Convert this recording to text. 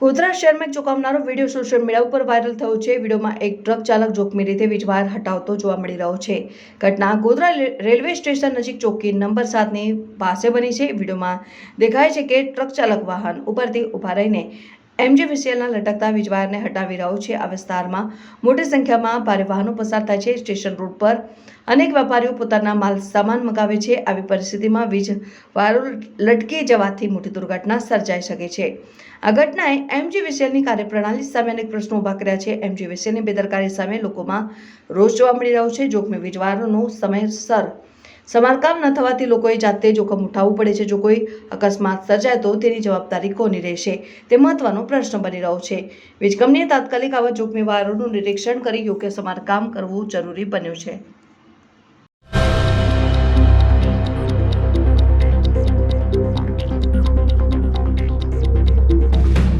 ગોધરા શહેરમાં ચોંકાવનારો video social media ઉપર વાયરલ થયો છે. વિડીયોમાં એક ટ્રક ચાલક જોખમી રીતે વીજવાયર હટાવતો જોવા મળી રહ્યો છે. ઘટના ગોધરા રેલવે સ્ટેશન નજીક ચોકી નંબર સાતની પાસે બની છે. વિડીયોમાં દેખાય છે કે ટ્રક ચાલક વાહન ઉપરથી ઊભા રહીને એમજીવીસીએલના લટકતા વીજવાયરને હટાવી રહ્યો છે આ વિસ્તારમાં. મોટી સંખ્યામાં ભારે વાહનો પસાર થાય છે. સ્ટેશન રોડ પર અનેક વેપારીઓ પોતાના માલ સામાન મગાવે છે. આવી પરિસ્થિતિમાં વીજ વાયરો લટકી જવાથી મોટી દુર્ઘટના સર્જાઈ શકે છે. આ ઘટનાએ એમજીવીસીએલની કાર્યપ્રણાલી સામે અનેક પ્રશ્નો ઊભા કર્યા છે. એમજીવીસીએલની બેદરકારી સામે લોકોમાં રોષ જોવા મળી રહ્યો છે. જોખમી વીજવાયરોનું સમયસર સમારકામ ન થવાથી લોકોએ જાતે જોખમ ઉઠાવવું પડે છે. જો કોઈ અકસ્માત સર્જાય તો તેની જવાબદારી કોની રહેશે? તે મહત્વનો પ્રશ્ન બની રહ્યો છે. વીજ કંપનીએ તાત્કાલિક આવા જોખમી વાયરોનું નિરીક્ષણ કરી યોગ્ય સમારકામ કરવું જરૂરી બન્યું છે.